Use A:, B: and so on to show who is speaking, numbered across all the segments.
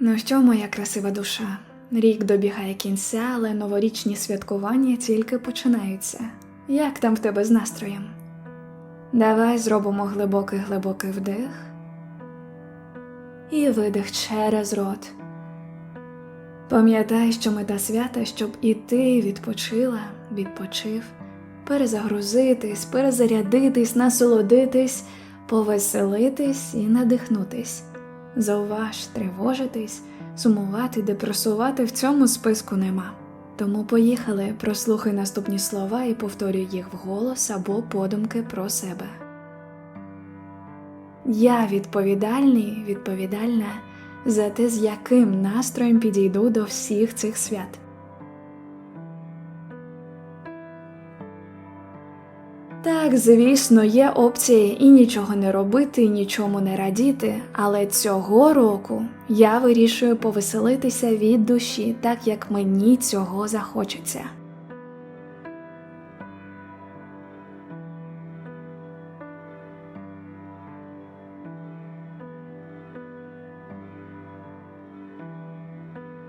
A: Ну що, моя красива душа? Рік добігає кінця, але новорічні святкування тільки починаються. Як там в тебе з настроєм? Давай зробимо глибокий глибокий вдих і видих через рот. Пам'ятай, що мета свята, щоб і ти відпочила, відпочив, перезагрузитись, перезарядитись, насолодитись, повеселитись і надихнутись. Зауваж, тривожитись, сумувати, депресувати в цьому списку нема. Тому поїхали, прослухай наступні слова і повторюй їх вголос або подумки про себе. Я відповідальний, відповідальна за те, з яким настроєм підійду до всіх цих свят. Так, звісно, є опції і нічого не робити, і нічому не радіти, але цього року я вирішую повеселитися від душі, так як мені цього захочеться.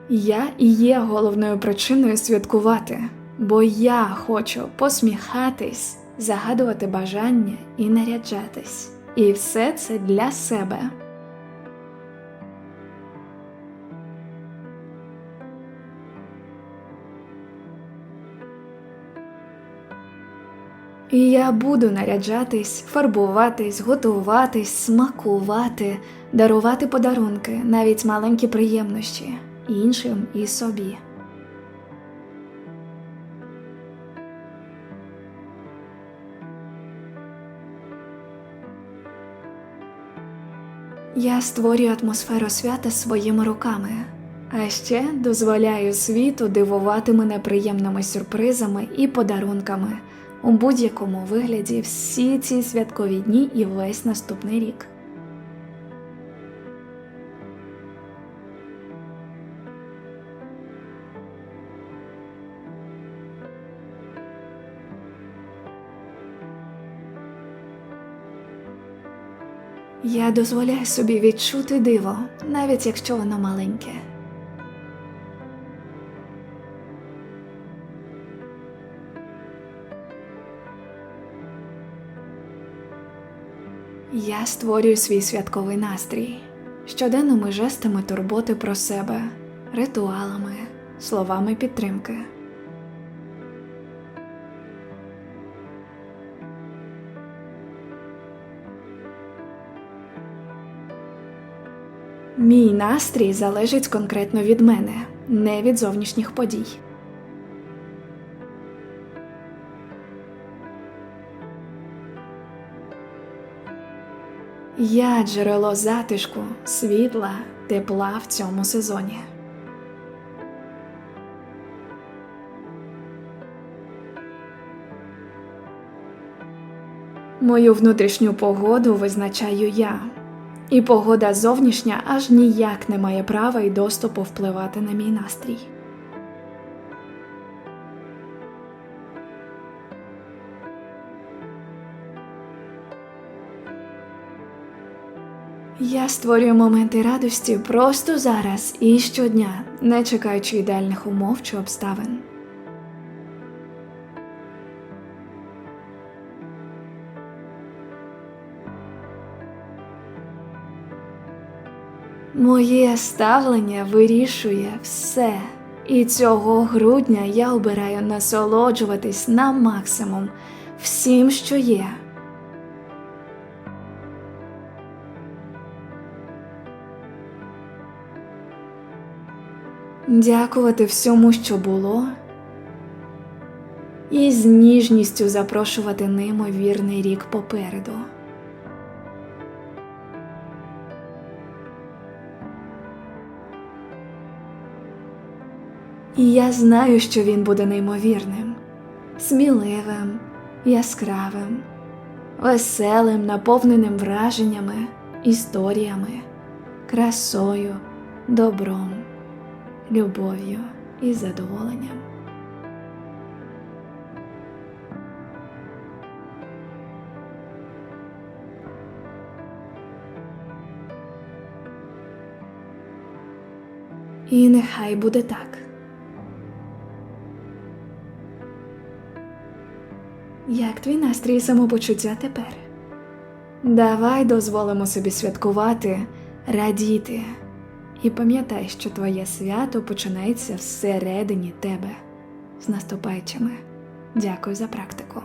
A: Я і є головною причиною святкувати, бо я хочу посміхатись, загадувати бажання і наряджатись. І все це для себе. І я буду наряджатись, фарбуватись, готуватись, смакувати, дарувати подарунки, навіть маленькі приємності іншим і собі. Я створюю атмосферу свята своїми руками, а ще дозволяю світу дивувати мене приємними сюрпризами і подарунками у будь-якому вигляді всі ці святкові дні і весь наступний рік. Я дозволяю собі відчути диво, навіть якщо воно маленьке. Я створюю свій святковий настрій щоденними жестами турботи про себе, ритуалами, словами підтримки. Мій настрій залежить конкретно від мене, не від зовнішніх подій. Я джерело затишку, світла, тепла в цьому сезоні. Мою внутрішню погоду визначаю я, і погода зовнішня аж ніяк не має права і доступу впливати на мій настрій. Я створюю моменти радості просто зараз і щодня, не чекаючи ідеальних умов чи обставин. Моє ставлення вирішує все, і цього грудня я обираю насолоджуватись на максимум всім, що є. Дякувати всьому, що було, і з ніжністю запрошувати неймовірний рік попереду. І я знаю, що він буде неймовірним, сміливим, яскравим, веселим, наповненим враженнями, історіями, красою, добром, любов'ю і задоволенням. І нехай буде так. Як твій настрій і самопочуття тепер? Давай дозволимо собі святкувати, радіти. І пам'ятай, що твоє свято починається всередині тебе. З наступаючими. Дякую за практику.